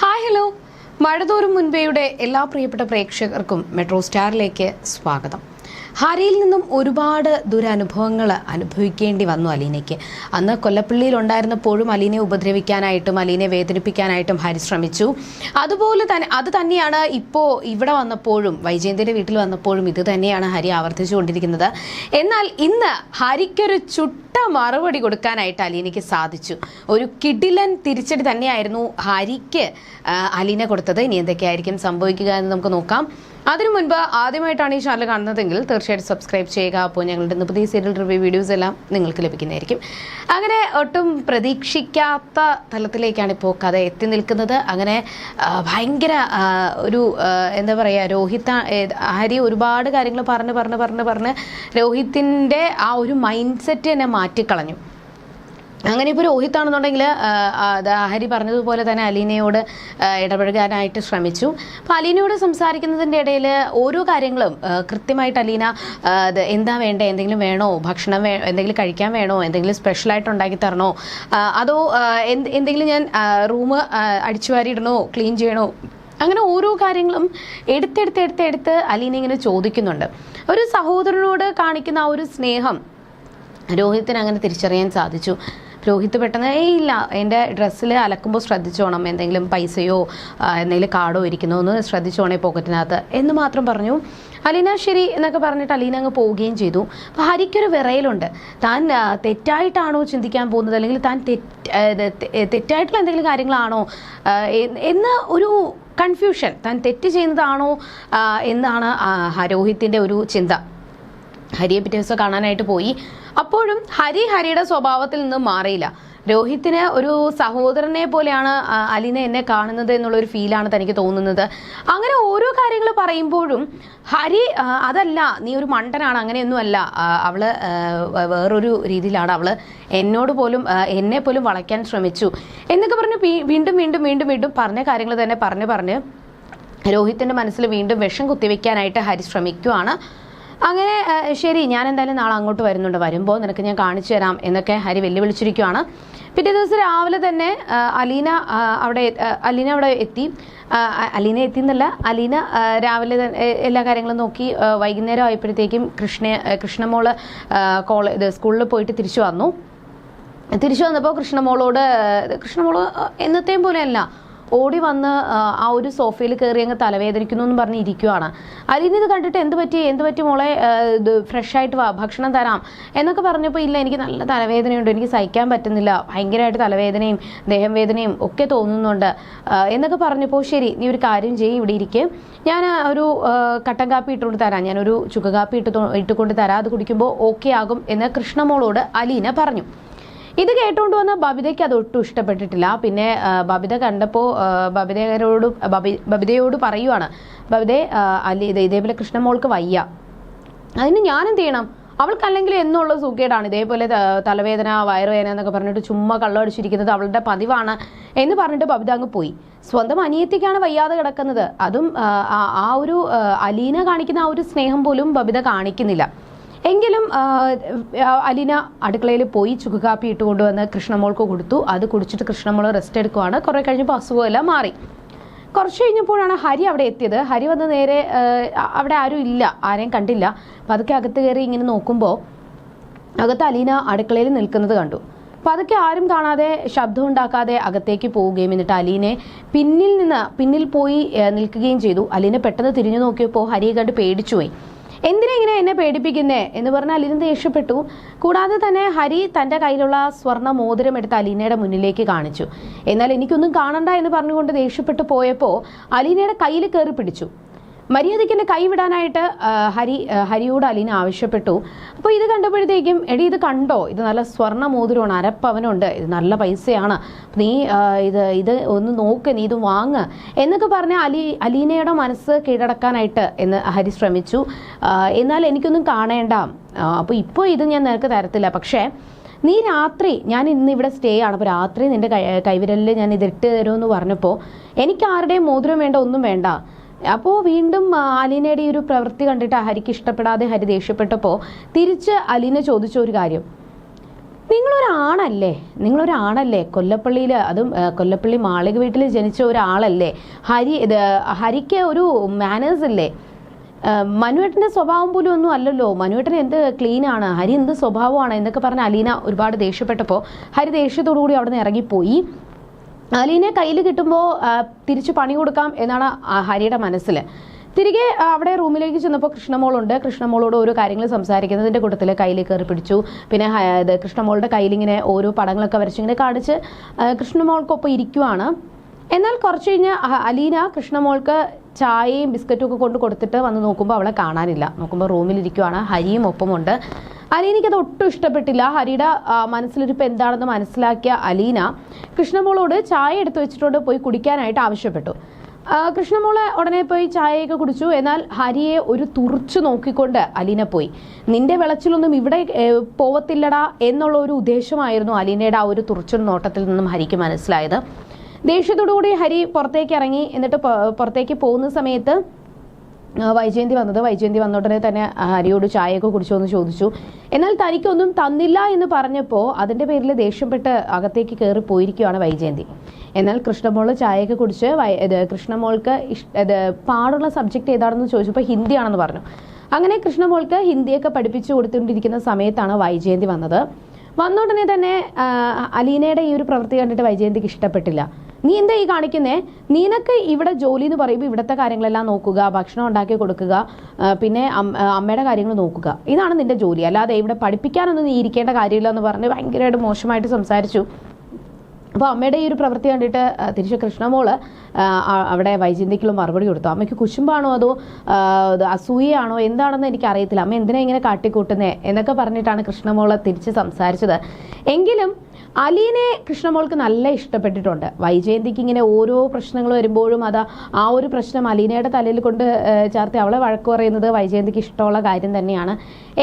Hi hello മഴതോറും മുൻപേയുടെ എല്ലാ പ്രിയപ്പെട്ട പ്രേക്ഷകർക്കും മെട്രോ സ്റ്റാറിലേക്ക് സ്വാഗതം. ഹരിയിൽ നിന്നും ഒരുപാട് ദുരനുഭവങ്ങൾ അനുഭവിക്കേണ്ടി വന്നു അലീനയ്ക്ക്. അന്ന് കൊല്ലപ്പള്ളിയിൽ ഉണ്ടായിരുന്നപ്പോഴും അലീനെ ഉപദ്രവിക്കാനായിട്ടും അലീനെ വേദനിപ്പിക്കാനായിട്ടും ഹരി ശ്രമിച്ചു. അതുപോലെ തന്നെ അത് തന്നെയാണ് ഇപ്പോൾ ഇവിടെ വന്നപ്പോഴും വൈജയന്തിയുടെ വീട്ടിൽ വന്നപ്പോഴും ഇത് തന്നെയാണ് ഹരി ആവർത്തിച്ചുകൊണ്ടിരിക്കുന്നത്. എന്നാൽ ഇന്ന് ഹരിക്കൊരു ചുട്ട മറുപടി കൊടുക്കാനായിട്ട് അലീനയ്ക്ക് സാധിച്ചു. ഒരു കിടിലൻ തിരിച്ചടി തന്നെയായിരുന്നു ഹരിക്ക് അലീന കൊടുത്തത്. ഇനി എന്തൊക്കെയായിരിക്കും സംഭവിക്കുക എന്ന് നമുക്ക് നോക്കാം. അതിനു മുൻപ് ആദ്യമായിട്ടാണ് ഈ ചാനൽ കാണുന്നതെങ്കിൽ തീർച്ചയായിട്ടും സബ്സ്ക്രൈബ് ചെയ്യുക. അപ്പോൾ ഞങ്ങളുടെ പുതിയ സീരിയൽ റിവ്യൂ വീഡിയോസ് എല്ലാം നിങ്ങൾക്ക് ലഭിക്കുന്നതായിരിക്കും. അങ്ങനെ ഒട്ടും പ്രതീക്ഷിക്കാത്ത തലത്തിലേക്കാണ് ഇപ്പോൾ കഥ എത്തി നിൽക്കുന്നത്. അങ്ങനെ ഭയങ്കര ഒരു എന്താ പറയുക രോഹിത് ഹരി ഒരുപാട് കാര്യങ്ങൾ പറഞ്ഞ് പറഞ്ഞ് പറഞ്ഞ് പറഞ്ഞ് രോഹിത്തിന്റെ ആ ഒരു മൈൻഡ് സെറ്റ് തന്നെ മാറ്റിക്കളഞ്ഞു. അങ്ങനെ ഇപ്പോൾ രോഹിത്താണെന്നുണ്ടെങ്കിൽ ഹരി പറഞ്ഞതുപോലെ തന്നെ അലീനയോട് ഇടപഴകാനായിട്ട് ശ്രമിച്ചു. അപ്പോൾ അലീനയോട് സംസാരിക്കുന്നതിന്റെ ഇടയിൽ ഓരോ കാര്യങ്ങളും കൃത്യമായിട്ട് അലീന എന്താ വേണ്ടേ? എന്തെങ്കിലും വേണോ? ഭക്ഷണം വേ എന്തെങ്കിലും കഴിക്കാൻ വേണോ? എന്തെങ്കിലും സ്പെഷ്യലായിട്ട് ഉണ്ടാക്കി തരണോ? അതോ എന്ത് എന്തെങ്കിലും ഞാൻ റൂം അടിച്ചു വാരിയിടണോ ക്ലീൻ ചെയ്യണോ? അങ്ങനെ ഓരോ കാര്യങ്ങളും എടുത്തെടുത്ത് എടുത്തെടുത്ത് അലീന ഇങ്ങനെ ചോദിക്കുന്നുണ്ട്. ഒരു സഹോദരനോട് കാണിക്കുന്ന ആ ഒരു സ്നേഹം രോഹിത്തിന് അങ്ങനെ തിരിച്ചറിയാൻ സാധിച്ചു. രോഹിത് പെട്ടെന്ന് ഏയ് ഇല്ല എന്റെ ഡ്രസ്സിൽ അലക്കുമ്പോൾ ശ്രദ്ധിച്ചോണം എന്തെങ്കിലും പൈസയോ എന്തെങ്കിലും കാർഡോ ഇരിക്കുന്നോ എന്ന് ശ്രദ്ധിച്ചോണേ പോക്കറ്റിനകത്ത്. എന്ന് മാത്രം പറഞ്ഞു. അലീന ശരി എന്നൊക്കെ പറഞ്ഞിട്ട് അലീന അങ്ങ് പോവുകയും ചെയ്തു. അപ്പോൾ ഹരിക്കൊരു വിറയലുണ്ട്. താൻ തെറ്റായിട്ടാണോ ചിന്തിക്കാൻ പോകുന്നത്? അല്ലെങ്കിൽ താൻ തെറ്റായിട്ടുള്ള എന്തെങ്കിലും കാര്യങ്ങളാണോ? എന്ന് ഒരു കൺഫ്യൂഷൻ. താൻ തെറ്റ് ചെയ്യുന്നതാണോ എന്നാണ് രോഹിത്തിന്റെ ഒരു ചിന്ത. ഹരിയെ പിറ്റേ ദിവസം കാണാനായിട്ട് പോയി. അപ്പോഴും ഹരി ഹരിയുടെ സ്വഭാവത്തിൽ നിന്ന് മാറിയില്ല. രോഹിത്തിന് ഒരു സഹോദരനെ പോലെയാണ് അലിനെ എന്നെ കാണുന്നത് എന്നുള്ള ഒരു ഫീലാണ് തനിക്ക് തോന്നുന്നത്. അങ്ങനെ ഓരോ കാര്യങ്ങൾ പറയുമ്പോഴും ഹരി അതല്ല നീ ഒരു മണ്ടനാണ് അങ്ങനെയൊന്നുമല്ല. അവൾ വേറൊരു രീതിയിലാണ്. അവൾ എന്നോട് പോലും എന്നെ പോലും വളയ്ക്കാൻ ശ്രമിച്ചു. എന്നൊക്കെ പറഞ്ഞ് വീണ്ടും വീണ്ടും വീണ്ടും വീണ്ടും പറഞ്ഞ കാര്യങ്ങൾ തന്നെ പറഞ്ഞ് പറഞ്ഞ് രോഹിത്തിന്റെ മനസ്സിൽ വീണ്ടും വിഷം കുത്തിവെക്കാനായിട്ട് ഹരി ശ്രമിക്കുവാണ്. അങ്ങനെ ശരി ഞാൻ എന്തായാലും നാളെ അങ്ങോട്ട് വരുന്നുണ്ട്. വരുമ്പോൾ നിനക്ക് ഞാൻ കാണിച്ചു തരാം എന്നൊക്കെ ഹരി വെല്ലുവിളിച്ചിരിക്കുവാണ്. പിറ്റേ ദിവസം രാവിലെ തന്നെ അലീന അവിടെ അലീന അവിടെ എത്തി. അലീന എത്തി എന്നല്ല അലീന രാവിലെ എല്ലാ കാര്യങ്ങളും നോക്കി വൈകുന്നേരം ആയപ്പോഴത്തേക്കും കൃഷ്ണ കൃഷ്ണമോൾ കോളേ ഇത് സ്കൂളിൽ പോയിട്ട് തിരിച്ചു വന്നു. തിരിച്ചു വന്നപ്പോൾ കൃഷ്ണമോളോട് കൃഷ്ണമോൾ എന്നത്തെയും പോലെയല്ല ഓടി വന്ന് ആ, ഒരു സോഫയിൽ കയറി അങ്ങ് തലവേദനിക്കുന്നു എന്ന് പറഞ്ഞ് ഇരിക്കുവാണ്. അലീന ഇത് കണ്ടിട്ട് എന്ത് പറ്റി? എന്ത് പറ്റി മോളെ? ഇത് ഫ്രഷ് ആയിട്ട് വാ ഭക്ഷണം തരാം എന്നൊക്കെ പറഞ്ഞപ്പോൾ ഇല്ല എനിക്ക് നല്ല തലവേദനയുണ്ട് എനിക്ക് സഹിക്കാൻ പറ്റുന്നില്ല ഭയങ്കരമായിട്ട് തലവേദനയും ദേഹം വേദനയും ഒക്കെ തോന്നുന്നുണ്ട് എന്നൊക്കെ പറഞ്ഞപ്പോൾ ശരി നീ ഒരു കാര്യം ചെയ്യും ഇവിടെ ഇരിക്കേ. ഞാൻ ഒരു കട്ടൻ കാപ്പി ഇട്ടുകൊണ്ട് തരാം. ഞാനൊരു ചുക്ക് കാപ്പി ഇട്ട് ഇട്ടുകൊണ്ട് തരാം അത് കുടിക്കുമ്പോൾ ഓക്കെ ആകും എന്ന് കൃഷ്ണമോളോട് അലീന പറഞ്ഞു. ഇത് കേട്ടുകൊണ്ട് വന്ന ബബിതയ്ക്ക് അത് ഒട്ടും ഇഷ്ടപ്പെട്ടിട്ടില്ല. പിന്നെ ബബിത കണ്ടപ്പോൾ ബബിതയോട് ബബി ബബിതയോട് പറയുവാണ് ബബിതേ അല്ല അലി ഇത് ഇതേപോലെ കൃഷ്ണമോൾക്ക് വയ്യ. അതിന് ഞാൻ എന്ത് ചെയ്യണം? അവൾക്ക് അല്ലെങ്കിൽ എന്നുള്ള സുഖേടാണ്. ഇതേപോലെ തലവേദന വയറുവേദന എന്നൊക്കെ പറഞ്ഞിട്ട് ചുമ്മാ കള്ളടിച്ചിരിക്കുന്നത് അവളുടെ പതിവാണ് എന്ന് പറഞ്ഞിട്ട് ബബിത അങ്ങ് പോയി. സ്വന്തം അനിയത്തിക്കാണ് വയ്യാതെ കിടക്കുന്നത്. അതും ആ ഒരു അലീന കാണിക്കുന്ന ആ ഒരു സ്നേഹം പോലും ബബിത കാണിക്കുന്നില്ല. എങ്കിലും അലീന അടുക്കളയിൽ പോയി ചുക്കുകാപ്പി ഇട്ട് കൊണ്ടുവന്ന് കൃഷ്ണമോൾക്ക് കൊടുത്തു. അത് കുടിച്ചിട്ട് കൃഷ്ണമോൾ റെസ്റ്റ് എടുക്കുവാണ്. കുറേ കഴിഞ്ഞപ്പോൾ അസുഖമെല്ലാം മാറി. കുറച്ച് കഴിഞ്ഞപ്പോഴാണ് ഹരി അവിടെ എത്തിയത്. ഹരി വന്ന് നേരെ അവിടെ ആരും ഇല്ല. ആരെയും കണ്ടില്ല. പതുക്കെ അകത്ത് കയറി ഇങ്ങനെ നോക്കുമ്പോൾ അകത്ത് അലീന അടുക്കളയിൽ നിൽക്കുന്നത് കണ്ടു. പതുക്കെ ആരും കാണാതെ ശബ്ദം ഉണ്ടാക്കാതെ അകത്തേക്ക് പോവുകയും എന്നിട്ട് അലീനെ പിന്നിൽ നിന്ന് പിന്നിൽ പോയി നിൽക്കുകയും ചെയ്തു. അലീനെ പെട്ടെന്ന് തിരിഞ്ഞു നോക്കിയപ്പോൾ ഹരിയെ കണ്ട് പേടിച്ചുപോയി. എന്നെ പേടിപ്പിക്കുന്നേ? എന്ന് പറഞ്ഞ് അലീന ദേഷ്യപ്പെട്ടു. കൂടാതെ തന്നെ ഹരി തന്റെ കയ്യിലുള്ള സ്വർണ മോതിരം എടുത്ത് അലീനയുടെ മുന്നിലേക്ക് കാണിച്ചു. എന്നാൽ എനിക്കൊന്നും കാണണ്ട എന്ന് പറഞ്ഞുകൊണ്ട് ദേഷ്യപ്പെട്ടു പോയപ്പോൾ അലീനയുടെ കയ്യിൽ കയറി പിടിച്ചു. മര്യാദയ്ക്ക് എന്നെ കൈവിടാനായിട്ട് ഹരി ഹരിയോട് അലീന ആവശ്യപ്പെട്ടു. അപ്പോൾ ഇത് കണ്ടപ്പോഴത്തേക്കും എടി ഇത് കണ്ടോ? ഇത് നല്ല സ്വർണ മോതിരമാണ് അരപ്പവനുണ്ട് ഇത് നല്ല പൈസയാണ്. നീ ഇത് ഇത് ഒന്ന് നോക്ക് നീ ഇത് വാങ്ങ് എന്നൊക്കെ പറഞ്ഞ് അലി അലീനയുടെ മനസ്സ് കീഴടക്കാനായിട്ട് എന്ന് ഹരി ശ്രമിച്ചു. എന്നാൽ എനിക്കൊന്നും കാണേണ്ട. അപ്പോൾ ഇപ്പോൾ ഇത് ഞാൻ നിനക്ക് തരത്തില്ല. പക്ഷേ നീ രാത്രി ഞാൻ ഇന്ന് ഇവിടെ സ്റ്റേ ആണ്. അപ്പോൾ രാത്രി നിന്റെ കൈ കൈവിരലിൽ ഞാൻ ഇതിട്ട് തരുമെന്ന് പറഞ്ഞപ്പോൾ എനിക്ക് ആരുടെയും മോതിരം വേണ്ട ഒന്നും വേണ്ട. അപ്പോൾ വീണ്ടും അലീനയുടെ ഈ ഒരു പ്രവൃത്തി കണ്ടിട്ട് ഹരിക്ക് ഇഷ്ടപ്പെടാതെ ഹരി ദേഷ്യപ്പെട്ടപ്പോൾ തിരിച്ച് അലീന ചോദിച്ച ഒരു കാര്യം. നിങ്ങളൊരാണല്ലേ? നിങ്ങളൊരാണല്ലേ? കൊല്ലപ്പള്ളിയിൽ അതും കൊല്ലപ്പള്ളി മാളിക വീട്ടിൽ ജനിച്ച ഒരാളല്ലേ? ഹരി ഇത് ഹരിക്ക് ഒരു മാനേഴ്സ് ഇല്ലേ മനുവേട്ടന്റെ സ്വഭാവം പോലും ഒന്നും അല്ലല്ലോ. മനുവേട്ടൻ എന്ത് ക്ലീനാണ് ഹരി എന്ത് സ്വഭാവമാണ്? എന്നൊക്കെ പറഞ്ഞ് അലീന ഒരുപാട് ദേഷ്യപ്പെട്ടപ്പോൾ ഹരി ദേഷ്യത്തോടു കൂടി അവിടെ നിന്ന് ഇറങ്ങിപ്പോയി. അലീനെ കയ്യിൽ കിട്ടുമ്പോൾ തിരിച്ചു പണി കൊടുക്കാം എന്നാണ് ഹരിയുടെ മനസ്സിൽ തിരികെ അവിടെ റൂമിലേക്ക് ചെന്നപ്പോൾ കൃഷ്ണമോളുണ്ട്. കൃഷ്ണമോളോട് ഓരോ കാര്യങ്ങൾ സംസാരിക്കുന്നതിന്റെ കൂട്ടത്തിൽ കയ്യിൽ കയറി പിടിച്ചു. പിന്നെ ഇത് കൃഷ്ണമോളുടെ കയ്യിലിങ്ങനെ ഓരോ പടങ്ങളൊക്കെ വരച്ചിങ്ങനെ കാണിച്ച് കൃഷ്ണമോൾക്കൊപ്പം ഇരിക്കുവാണ്. എന്നാൽ കുറച്ച് കഴിഞ്ഞ് അലീന കൃഷ്ണമോൾക്ക് ചായയും ബിസ്ക്കറ്റും ഒക്കെ കൊണ്ട് കൊടുത്തിട്ട് വന്ന് നോക്കുമ്പോൾ അവളെ കാണാനില്ല. നോക്കുമ്പോൾ റൂമിലിരിക്കുവാണ്. ഹരിയും ഒപ്പമുണ്ട്. അലീനയ്ക്ക് അത് ഒട്ടും ഇഷ്ടപ്പെട്ടില്ല. ഹരിയുടെ മനസ്സിലിരിപ്പ് എന്താണെന്ന് മനസ്സിലാക്കിയ അലീന കൃഷ്ണമോളോട് ചായ എടുത്തു വെച്ചിട്ടുണ്ട് പോയി കുടിക്കാനായിട്ട് ആവശ്യപ്പെട്ടു. കൃഷ്ണമോളെ ഉടനെ പോയി ചായയൊക്കെ കുടിച്ചു. എന്നാൽ ഹരിയെ ഒരു തുറച്ചു നോക്കിക്കൊണ്ട് അലീന പോയി. നിന്റെ വിളച്ചിലൊന്നും ഇവിടെ പോവത്തില്ലടാ എന്നുള്ള ഒരു ഉദ്ദേശമായിരുന്നു അലീനയുടെ ആ ഒരു തുറച്ചു നോട്ടത്തിൽ നിന്നും ഹരിക്ക് മനസ്സിലായത്. ദേഷ്യത്തോടുകൂടി ഹരി പുറത്തേക്ക് ഇറങ്ങി. എന്നിട്ട് പുറത്തേക്ക് പോകുന്ന സമയത്ത് വൈജയന്തി വന്നത്. വൈജയന്തി വന്ന ഉടനെ തന്നെ ഹരിയോട് ചായയൊക്കെ കുടിച്ചോ എന്ന് ചോദിച്ചു. എന്നാൽ തനിക്കൊന്നും തന്നില്ല എന്ന് പറഞ്ഞപ്പോൾ അതിന്റെ പേരിൽ ദേഷ്യപ്പെട്ട് അകത്തേക്ക് കയറി പോയിരിക്കുകയാണ് വൈജയന്തി. എന്നാൽ കൃഷ്ണമോൾ ചായയൊക്കെ കുടിച്ച് ഇത് കൃഷ്ണമോൾക്ക് ഇഷ്ട പാടുള്ള സബ്ജക്റ്റ് ഏതാണെന്ന് ചോദിച്ചപ്പോൾ ഹിന്ദിയാണെന്ന് പറഞ്ഞു. അങ്ങനെ കൃഷ്ണമോൾക്ക് ഹിന്ദിയൊക്കെ പഠിപ്പിച്ചു കൊടുത്തുകൊണ്ടിരിക്കുന്ന സമയത്താണ് വൈജയന്തി വന്നത്. വന്ന ഉടനെ തന്നെ അലീനയുടെ ഈ ഒരു പ്രവൃത്തി കണ്ടിട്ട് വൈജയന്തിക്ക് ഇഷ്ടപ്പെട്ടില്ല. നീ എന്താ ഈ കാണിക്കുന്നേ? നിനക്ക് ഇവിടെ ജോലി എന്ന് പറയുമ്പോൾ ഇവിടുത്തെ കാര്യങ്ങളെല്ലാം നോക്കുക ഭക്ഷണം ഉണ്ടാക്കി കൊടുക്കുക പിന്നെ അമ്മയുടെ കാര്യങ്ങൾ നോക്കുക. ഇതാണ് നിന്റെ ജോലി. അല്ലാതെ ഇവിടെ പഠിപ്പിക്കാനൊന്നും നീ ഇരിക്കേണ്ട കാര്യമില്ല എന്ന് പറഞ്ഞ് ഭയങ്കരമായിട്ട് മോശമായിട്ട് സംസാരിച്ചു. അപ്പോൾ അമ്മയുടെ ഈ ഒരു പ്രവൃത്തി കണ്ടിട്ട് തിരിച്ച് കൃഷ്ണമോൾ അവിടെ വൈജയന്തിക്കുള്ള മറുപടി കൊടുത്തു. അമ്മയ്ക്ക് കുശുമ്പാണോ അതോ അസൂയയാണോ? എന്താണെന്ന് എനിക്ക് അറിയത്തില്ല അമ്മ എന്തിനാ ഇങ്ങനെ കാട്ടിക്കൂട്ടുന്നേ? എന്നൊക്കെ പറഞ്ഞിട്ടാണ് കൃഷ്ണമോൾ തിരിച്ച് സംസാരിച്ചത്. എങ്കിലും അലീനെ കൃഷ്ണമോൾക്ക് നല്ല ഇഷ്ടപ്പെട്ടിട്ടുണ്ട്. വൈജയന്തിക്ക് ഇങ്ങനെ ഓരോ പ്രശ്നങ്ങൾ വരുമ്പോഴും അത് ആ ഒരു പ്രശ്നം അലീനയുടെ തലയിൽ കൊണ്ട് ചാർത്തി അവളെ വഴക്ക് പറയുന്നത് വൈജയന്തിക്ക് ഇഷ്ടമുള്ള കാര്യം തന്നെയാണ്.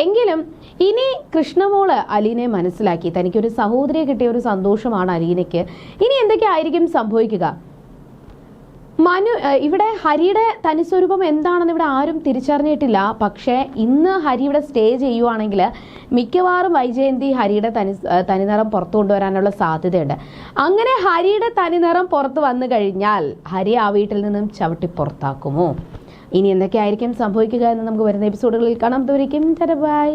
എങ്കിലും ഇനി കൃഷ്ണമോൾ അലീനെ മനസ്സിലാക്കി. തനിക്കൊരു സഹോദരിയെ കിട്ടിയ ഒരു സന്തോഷമാണ് അലീനയ്ക്ക്. ഇനി എന്തൊക്കെയായിരിക്കും സംഭവിക്കുക? മനു ഇവിടെ ഹരിയുടെ തനിസ്വരൂപം എന്താണെന്ന് ഇവിടെ ആരും തിരിച്ചറിഞ്ഞിട്ടില്ല. പക്ഷേ ഇന്ന് ഹരി ഇവിടെ സ്റ്റേ ചെയ്യുവാണെങ്കിൽ മിക്കവാറും വൈജയന്തി ഹരിയുടെ തനി തനിനിറം പുറത്തു കൊണ്ടുവരാനുള്ള സാധ്യതയുണ്ട്. അങ്ങനെ ഹരിയുടെ തനിനിറം പുറത്ത് വന്നു കഴിഞ്ഞാൽ ഹരി ആ വീട്ടിൽ നിന്നും ചവിട്ടി പുറത്താക്കുമോ? ഇനി എന്തൊക്കെയായിരിക്കും സംഭവിക്കുക എന്ന് നമുക്ക് വരുന്ന എപ്പിസോഡുകളിൽ കാണാം. ദൂരേക്കും ബൈ.